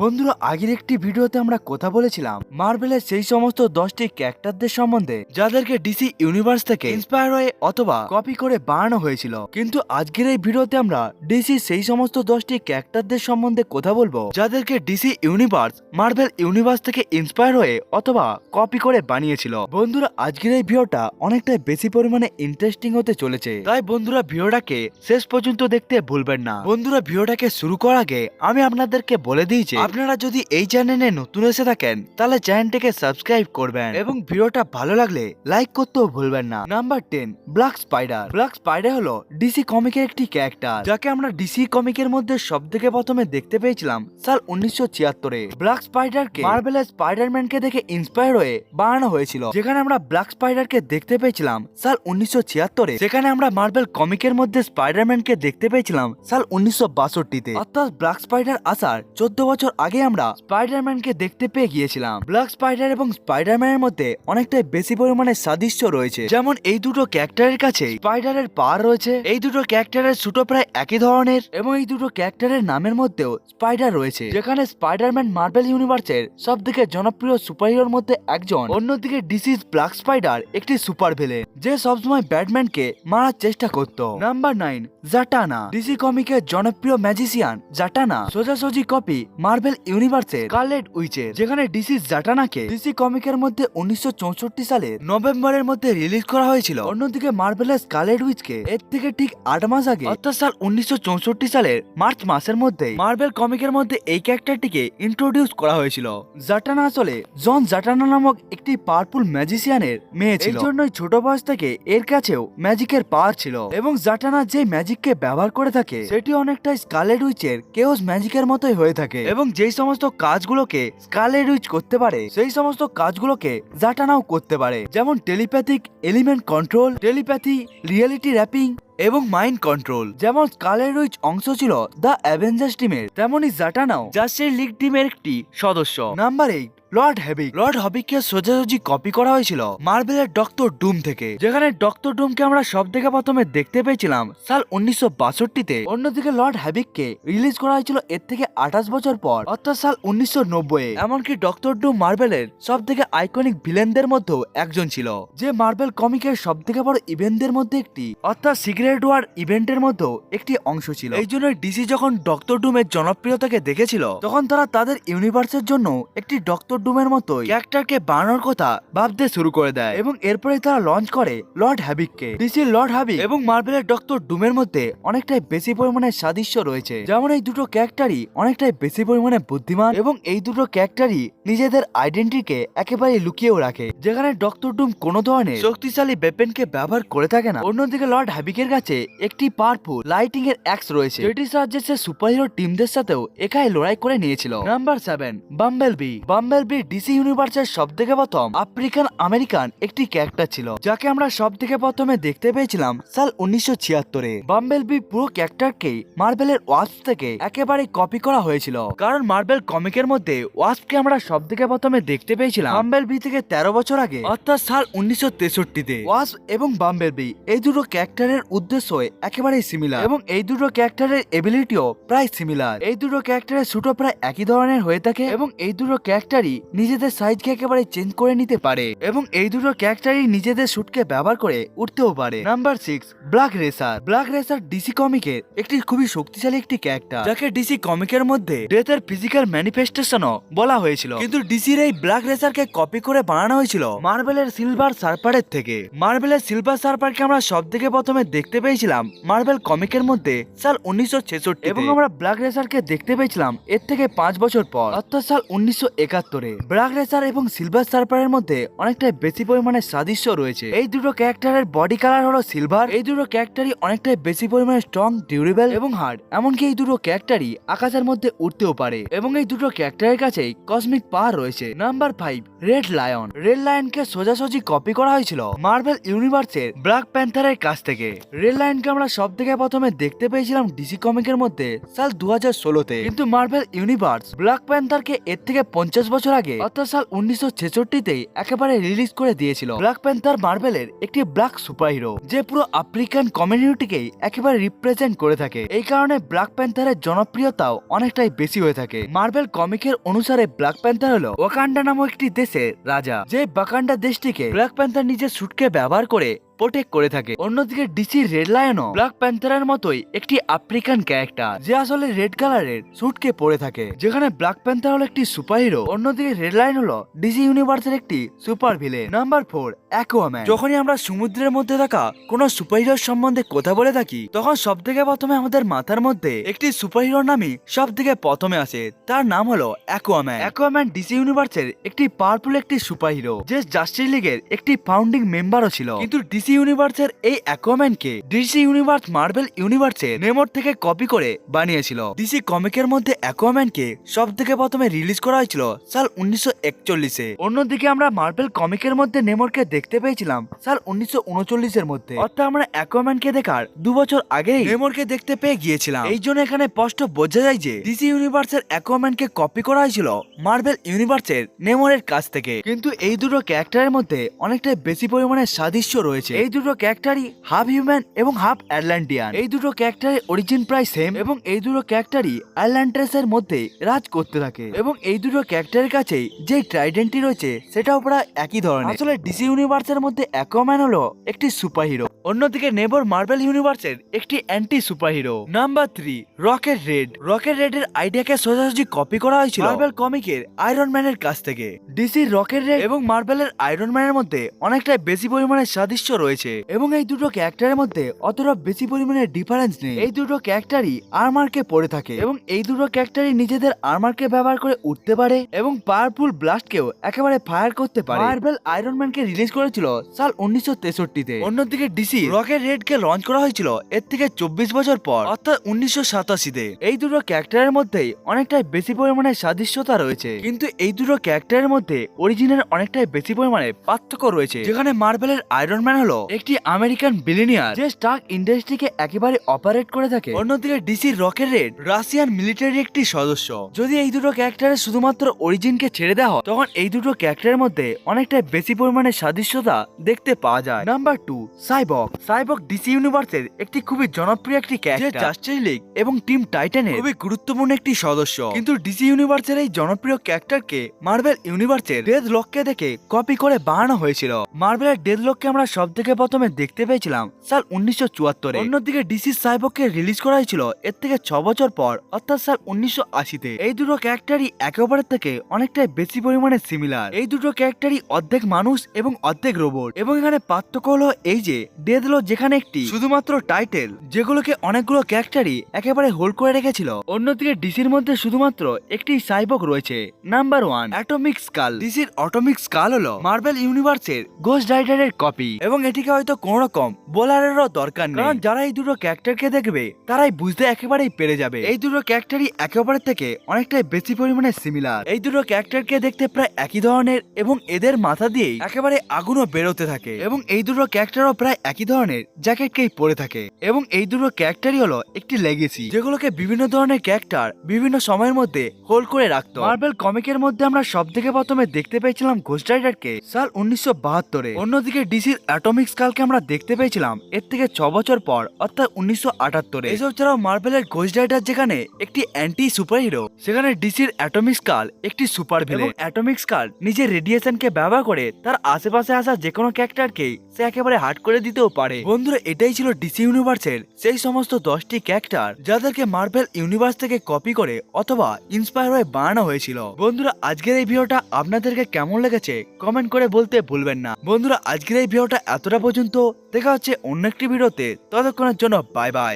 বন্ধুরা, আগের একটি ভিডিওতে আমরা কথা বলেছিলাম মার্বেলের সেই সমস্ত দশটি ক্যারেক্টারদের সম্বন্ধে যাদেরকে ডিসি ইউনিভার্স থেকে ইন্সপায়ার হয়ে অথবা কপি করে বানানো হয়েছিল। কিন্তু আজকের এই ভিডিওতে আমরা ডিসি সেই সমস্ত দশটি ক্যারেক্টারদের সম্বন্ধে কথা বলব, যাদেরকে ডিসি ইউনিভার্স মার্বেল ইউনিভার্স থেকে ইন্সপায়ার হয়ে অথবা কপি করে বানিয়েছিল। বন্ধুরা, আজকের এই ভিডিওটা অনেকটাই বেশি পরিমাণে ইন্টারেস্টিং হতে চলেছে। তাই বন্ধুরা, ভিডিওটাকে শেষ পর্যন্ত দেখতে ভুলবেন না। বন্ধুরা, ভিডিওটাকে শুরু করার আগে আমি আপনাদেরকে বলে যে আপনারা যদি এই চ্যানেলে নতুন এসে থাকেন, তাহলে চ্যানেলটিকে সাবস্ক্রাইব করবেন এবং ভিডিওটা ভালো লাগলে লাইক করতেও ভুলবেন না। Number ten black spider. Black spider হলো ডিসি কমিকের একটি ক্যারেক্টার, যাকে আমরা ডিসি কমিকের মধ্যে সব থেকে প্রথমে দেখতে পেয়েছিলাম সাল উনিশশো ছিয়াত্তরে। ব্ল্যাক স্পাইডারকে মার্বেলের স্পাইডারম্যানকে দেখে ইন্সপায়ার হয়ে বানানো হয়েছিল, যেখানে আমরা ব্ল্যাক স্পাইডারকে দেখতে পেয়েছিলাম সাল উনিশশো ছিয়াত্তরে। সেখানে আমরা মার্বেল কমিকের মধ্যে স্পাইডারম্যানকে দেখতে পেয়েছিলাম সাল উনিশশো বাষট্টিতে। অর্থাৎ ব্ল্যাক স্পাইডার আসার চোদ্দ বছর আগে আমরা স্পাইডারম্যানকে দেখতে পেয়ে গিয়েছিলাম। ব্ল্যাক স্পাইডার এবং স্পাইডারম্যানের মধ্যে অনেকটাই বেশি পরিমাণে সাদৃশ্য রয়েছে। যেমন এই দুটো ক্যারেক্টারের কাছে স্পাইডারের পার রয়েছে, এই দুটো ক্যারেক্টারের সুটো প্রায় একই ধরনের এবং এই দুটো ক্যারেক্টারের নামের মধ্যেও স্পাইডার রয়েছে। যেখানে স্পাইডারম্যান মার্বেল ইউনিভার্সের সব থেকে জনপ্রিয় সুপার সুপারহিরোর মধ্যে একজন। অন্যদিকে ডিসিজ ব্ল্যাক স্পাইডার, একটি সুপার ভিলেন, যে সবসময় ব্যাটম্যানকে মারার চেষ্টা করত। Number nine, Zatanna. ডিসি কমিকের জনপ্রিয় ম্যাজিসিয়ান জাটানা। সোজাসুজি কপি, মার্বেল ইউনিভার্সের কার্লেট উইচের যেখানে ডিসি জাটানাকে ডিসি কমিকের মধ্যে উনিশশো সালে নভেম্বরের মধ্যে রিলিজ করা হয়েছিল। অন্যদিকে মার্বেলের স্কালেট উইচকে এর থেকে ঠিক আট মাস আগে, অর্থাৎ সাল উনিশশো সালের মার্চ মাসের মধ্যে মার্বেল কমিকের মধ্যে এই ক্যারেক্টারটিকে ইন্ট্রোডিউস করা হয়েছিল। জাটানা আসলে জন জাটানা নামক একটি পাওয়ারফুল ম্যাজিশিয়ানের মেয়ে ছিল। জন্যই ছোট বয়স থেকে এর কাছেও ম্যাজিকের পাওয়ার ছিল। এবং জাটানা যে ম্যাজিককে ব্যবহার করে থাকে সেটি অনেকটাই স্কালেট উইচের কেওস ম্যাজিকের মতোই হয়ে থাকে। এবং যেই সমস্ত কাজগুলোকে স্কালের ইউজ করতে পারে, সেই সমস্ত কাজগুলোকে জাটানাও করতে পারে। যেমন telepathic element control telepathy reality warping এবং মাইন্ড কন্ট্রোল যেমন স্কালের উইচ অংশ ছিল দ্য অ্যাভেঞ্জার্স টিমের তেমনই জাটানাও জাস্টিস লিগ টিমের একটি সদস্য। Number eight Lord Havok Lord হবিককে সোজাসুজি কপি করা হয়েছিল মার্বেলের ডক্টর ডুম থেকে, যেখানে ডক্টর ডুমকে আমরা সব থেকে প্রথমে দেখতে পেয়েছিলাম সাল উনিশশো বাষট্টিতে। অন্যদিকে লর্ড হ্যাবিককে রিলিজ করা হয়েছিল এর থেকে আঠাশ বছর পর, অর্থাৎ সাল উনিশশো নব্বই এমনকি ডক্টর ডুম মার্বেলের সব থেকে আইকনিক ভিলেনদের মধ্যেও একজন ছিল, যে মার্বেল কমিকের সব থেকে বড় ইভেন্টদের মধ্যে একটি, অর্থাৎ সিক্রেট ওয়ার ইভেন্টের মধ্যেও একটি অংশ ছিল। এই জন্য ডিসি যখন ডক্টর ডুমের জনপ্রিয়তাকে দেখেছিল, তখন তারা তাদের ইউনিভার্সের জন্য একটি ডক্টর ডুমের মতো ক্যারেক্টারকে বানানোর কথা ভাবতে শুরু করে দেয়। এবং এরপরে তারা লঞ্চ করে লর্ড হ্যাবিককে ডিসির লর্ড হ্যাবিক এবং মার্বেলের ডক্টর ডুমের মধ্যে অনেকটাই বেশি পরিমাণে সাদৃশ্য রয়েছে। যেমন এই দুটো ক্যারেক্টারই অনেকটাই বেশি পরিমাণে বুদ্ধিমান এবং এই দুটো ক্যারেক্টারই নিজেদের আইডেন্টিটিকে একেবারে লুকিয়েও রাখে। যেখানে ডক্টর ডুম কোনো ধরনের শক্তিশালী বেপেনকে ব্যবহার করে থাকে না। অন্যদিকে লর্ড হ্যাবিকের কাছে একটি পাওয়ারফুল লাইটিং এর অ্যাক্স রয়েছে। যেটির সাহায্যে সে সুপারহিরো টিমদের সাথেও একাই লড়াই করে নিয়েছিল। Number seven bumblebee bumblebee DC ইউনিভার্সের সব থেকে প্রথম আফ্রিকান আমেরিকান একটি ক্যারেক্টার ছিল, যাকে আমরা সব থেকে প্রথমে দেখতে পেয়েছিলাম সাল উনিশশো ছিয়াত্তরে। বাম্বেল বি পুরো ক্যারেক্টারকে মার্বেলের ওয়াস্প থেকে একেবারে কপি করা হয়েছিল, কারণ মার্বেল কমিকের মধ্যে ওয়াস্পকে আমরা সব থেকে প্রথমে দেখতে পেয়েছিলাম বাম্বেল বি থেকে তেরো বছর আগে, অর্থাৎ সাল উনিশশো তেষট্টিতে। ওয়াস্প এবং বাম্বেল বি এই দুটো ক্যারেক্টারের উদ্দেশ্য একেবারেই সিমিলার এবং এই দুটো ক্যারেক্টারের এবিলিটিও প্রায় সিমিলার এই দুটো ক্যারেক্টারের শুটো প্রায় একই ধরনের হয়ে থাকে এবং এই দুটো ক্যারেক্টারই নিজেদের সাইজকে একেবারে চেঞ্জ করে নিতে পারে এবং এই দুটো ক্যারেক্টারই নিজেদের শুটকে ব্যবহার করে উঠতেও পারে। Number six black racer black racer DC কমিকের একটি খুবই শক্তিশালী একটি ক্যারেক্টার যাকে ডিসি কমিকের মধ্যে ডেথের ফিজিক্যাল ম্যানিফেস্টেশনও বলা হয়েছিল। কিন্তু ডিসির এই ব্ল্যাক রেসারকে কপি করে বানানো হয়েছিল মার্বেলের সিলভার সার্পারের থেকে। মার্বেলের সিলভার সার্পারকে আমরা সব থেকে প্রথমে দেখতে পেয়েছিলাম মার্বেল কমিকের মধ্যে সাল উনিশশো ছেষট্টি এবং আমরা ব্ল্যাক রেসারকে দেখতে পেয়েছিলাম এর থেকে পাঁচ বছর পর, অর্থাৎ সাল উনিশশো ব্ল্যাক রেসার এবং সিলভার সার্পারের মধ্যে অনেকটাই বেশি পরিমাণে সাদৃশ্য রয়েছে। এই দুটো ক্যারেক্টারের বডি কালার হলো সিলভার। এই দুটো ক্যারেক্টারই অনেকটাই বেশি পরিমাণে স্ট্রং, ডিউরেবল এবং হার্ড। এমনকি এই দুটো ক্যারেক্টারই আকাশের মধ্যে উঠতেও পারে। এবং এই দুটো ক্যারেক্টারের কাছেই কসমিক পাওয়ার রয়েছে। Number five red lion red লায়নকে সোজাসুজি কপি করা হয়েছিল মার্বেল ইউনিভার্সের ব্ল্যাক প্যান্থারের কাছ থেকে। রেড লায়নকে আমরা সব থেকে প্রথমে দেখতে পেয়েছিলাম ডিসি কমিকের মধ্যে সাল দু হাজার ষোলোতে। কিন্তু মার্বেল ইউনিভার্স ব্ল্যাক প্যান্থারকে এর থেকে পঞ্চাশ বছর আগে অর্থাৎ সাল উনিশশো ছেষট্টিতেই একেবারে রিলিজ করে দিয়েছিল ব্ল্যাক প্যান্থার মার্বেলের একটি ব্ল্যাক সুপারহিরো যে পুরো আফ্রিকান কমিউনিটিকেই একেবারে রিপ্রেজেন্ট করে থাকে। এই কারণে ব্ল্যাক প্যান্থারের জনপ্রিয়তাও অনেকটাই বেশি হয়ে থাকে। মার্বেল কমিকের অনুসারে ব্ল্যাক প্যান্থার হলো ওয়াকান্ডা নামক একটি দেশের রাজা, যে বাকান্ডা দেশটিকে ব্ল্যাক প্যান্থার নিজের সুটকে ব্যবহার করে প্রোটেক্ট করে থাকে। অন্যদিকে ডিসি রেড লায়নও ব্ল্যাক প্যান্থারের মতোই একটি আফ্রিকান ক্যারেক্টার যে আসলে রেড কালারের স্যুটকে পরে থাকে। যেখানে ব্ল্যাক প্যান্থার হলো একটি সুপারহিরো অন্যদিকে রেড লাইন হলো ডিসি ইউনিভার্সের একটি super villain number four Aquaman যখনই আমরা সমুদ্রের মধ্যে থাকা কোনো সুপারহিরোর সম্বন্ধে কথা বলে থাকি, তখন সব থেকে প্রথমে আমাদের মাথার মধ্যে একটি সুপারহিরোর নামই সব থেকে প্রথমে আসে। তার নাম হলো অ্যাকোয়াম্যান অ্যাকোয়াম্যান ডিসি ইউনিভার্সের একটি পাওয়ারফুল একটি সুপারহিরো যে জাস্টিস লিগের একটি ফাউন্ডিং মেম্বারও ছিল। কিন্তু ডিসি ইউনিভার্সের এই অ্যাকোয়াম্যানকে ডিসি ইউনিভার্স মার্বেল ইউনিভার্সের নেমর থেকে কপি করে বানিয়েছিল। ডিসি কমিকের মধ্যে অ্যাকোয়াম্যানকে সব থেকে প্রথমে রিলিজ করা হয়েছিল সাল উনিশশো একচল্লিশে। অন্যদিকে আমরা মার্বেল কমিকের মধ্যে নেমরকে দেখতে পেয়েছিলাম সাল উনিশশো উনচল্লিশের মধ্যে। অর্থাৎ আমরা অ্যাকোয়াম্যানকে দেখার দু বছর আগেই নেমরকে দেখতে পেয়ে গিয়েছিলাম। এই জন্য এখানে স্পষ্ট বোঝা যায় যে ডিসি ইউনিভার্সের অ্যাকোয়াম্যানকে কপি করা হয়েছিল মার্বেল ইউনিভার্সের নেমরের কাছ থেকে। কিন্তু এই দুটো ক্যারেক্টারের মধ্যে অনেকটাই বেশি পরিমাণে সাদৃশ্য রয়েছে। এই দুটো ক্যারেক্টারই হাফ হিউম্যান এবং হাফ অ্যাটলান্টিয়ান এই দুটো ক্যারেক্টারের অরিজিন প্রায় সেম এবং এই দুটো ক্যারেক্টারই অ্যাটলান্টাসের মধ্যে রাজ করতে থাকে। এবং এই দুটো ক্যারেক্টারের কাছেই যে ট্রাইডেন্টটি রয়েছে, সেটাও প্রায় একই ধরনের। আসলে ডিসি ইউনিভার্সের মধ্যে অ্যাকোম্যান হলো একটি সুপারহিরো অন্যদিকে নেবর মার্বেল ইউনিভার্সের একটি anti superhero number three rocket red rocket red এর আইডিয়াকে সোজাসুজি কপি করা হয়েছিল মার্বেল কমিকের আয়রন ম্যানের কাছ থেকে। ডিসি রকেট রেড এবং মার্বেলের আয়রন ম্যানের মধ্যে অনেকটাই বেশি পরিমাণে সাদৃশ্য রয়েছে এবং এই দুটো ক্যারেক্টারের মধ্যে অতটা বেশি পরিমাণে ডিফারেন্স নেই। এই দুটো ক্যারেক্টারই আর্মারকে পড়ে থাকে এবং এই দুটো ক্যারেক্টারই নিজেদের আর্মারকে ব্যবহার করে উঠতে পারে এবং পাওয়ারফুল ব্লাস্টকেও একেবারে ফায়ার করতে পারে। মার্বেল আয়রন ম্যানকে রিলিজ করেছিল সাল উনিশশো তেষট্টিতে। অন্যদিকে ডিসি রকেট রেড কে লঞ্চ করা হয়েছিল এর থেকে চব্বিশ বছর পর, অর্থাৎ উনিশশো সাতাশিতে। এই দুটো ক্যারেক্টারের মধ্যেই অনেকটাই বেশি পরিমাণে সাদৃশ্যতা রয়েছে। কিন্তু এই দুটো ক্যারেক্টারের মধ্যে অরিজিনের অনেকটাই বেশি পরিমাণে পার্থক্য রয়েছে। যেখানে মার্বেলের আয়রন ম্যান হলো একটি আমেরিকান বিলিনিয়ার যে স্টার্ক ইন্ডাস্ট্রিকে একেবারে অপারেট করে থাকে। অন্যদিকে ডিসি রকেট রেড রাশিয়ান মিলিটারির একটি সদস্য। যদি এই দুটো ক্যারেক্টারের শুধুমাত্র অরিজিনকে ছেড়ে দেওয়া হয়, তখন এই দুটো ক্যারেক্টারের মধ্যে অনেকটাই বেশি পরিমাণে সাদৃশ্যতা দেখতে পাওয়া যায়। Number two cyborg cyborg DC ইউনিভার্সের একটি খুবই জনপ্রিয় একটি ক্যারেক্টার জাস্টিস লিগ এবং টিম টাইটানের খুবই গুরুত্বপূর্ণ একটি সদস্য। কিন্তু ডিসি ইউনিভার্সের এই জনপ্রিয় ক্যারেক্টারকে মার্বেল ইউনিভার্সের ডেথ লককে দেখে কপি করে বানানো হয়েছিল। মার্বেলের ডেথ লককে আমরা সব থেকে প্রথমে দেখতে পেয়েছিলাম সাল উনিশশো চুয়াত্তরে। অন্যদিকে ডিসি সাইবককে রিলিজ করা হয়েছিল এর থেকে ছ বছর পর অর্থাৎ সাল উনিশশো আশিতে। এই দুটো ক্যারেক্টারই একে অপরের থেকে অনেকটাই বেশি পরিমাণে সিমিলার এই দুটো ক্যারেক্টারই অর্ধেক মানুষ এবং অর্ধেক রোবট এবং এখানে পার্থক্য হলো এই যে ডেদলো যেখানে একটি। শুধুমাত্র টাইটেল। যেগুলোকে অনেকগুলো ক্যারেক্টারই একেবারে হোল্ড করে রেখেছিল। অন্যদিকে ডিসির মধ্যে শুধুমাত্র একটি সাইবক রয়েছে নাম্বার ওয়ান অ্যাটমিক স্কাল। ডিসির অটোমিক স্কাল হলো মার্বেল ইউনিভার্সের গোস্ট রাইডারের কপি। এবং এটিকে হয়তো কোন রকম বোলারেরও দরকার নেই। কারণ যারা এই দুটো ক্যারেক্টারকে দেখবে তারাই বুঝতে একেবারেই পেরে যাবে। এই দুটো ক্যারেক্টারই একে অপরের থেকে অনেকটাই বেশি পরিমাণে সিমিলার এই দুটো ক্যারেক্টারকে দেখতে প্রায় একই ধরনের এবং এদের মাথা দিয়েই একেবারে আগুনও বেরোতে থাকে। এবং এই দুটো ক্যারেক্টারও প্রায় একই ধরনের জ্যাকেটকেই পরে থাকে এবং এই দুটো ক্যারেক্টারই হলো একটি লেগেসি যেগুলোকে বিভিন্ন ধরনের ক্যারেক্টার বিভিন্ন সময়ের মধ্যে হোল্ড করে রাখতো। মার্বেল কমিকের মধ্যে আমরা সব থেকে প্রথমে দেখতে পেয়েছিলাম ঘোস্ট রাইডারকে সাল উনিশশো বাহাত্তরে। অন্যদিকে ডিসির অ্যাটমিক স্কালকে আমরা দেখতে পেয়েছিলাম এর থেকে ছ বছর পর, অর্থাৎ উনিশশো আটাত্তরে। এসব ছাড়াও মার্বেলের ঘোস্ট রাইডার যেখানে একটি অ্যান্টি সুপার হিরো সেখানে ডিসির অ্যাটমিক স্কাল একটি সুপার ভিলেন অ্যাটমিক স্কাল নিজের রেডিয়েশনকে ব্যবহার করে তার আশেপাশে আসা যে কোনো ক্যারেক্টারকেই সে একেবারে হার্ট করে দিতেও পারে। বন্ধুরা, এটাই ছিল ডিসি ইউনিভার্সের সেই সমস্ত দশটি ক্যারেক্টার যাদেরকে মার্বেল ইউনিভার্স থেকে কপি করে অথবা ইন্সপায়ার হয়ে বানানো হয়েছিল। বন্ধুরা, আজকের এই ভিডিওটা আপনাদেরকে কেমন লেগেছে কমেন্ট করে বলতে ভুলবেন না। বন্ধুরা, আজকের এই ভিডিওটা এতটা পর্যন্ত। দেখা হচ্ছে অন্য একটি ভিডিওতে ততক্ষণের জন্য বাই বাই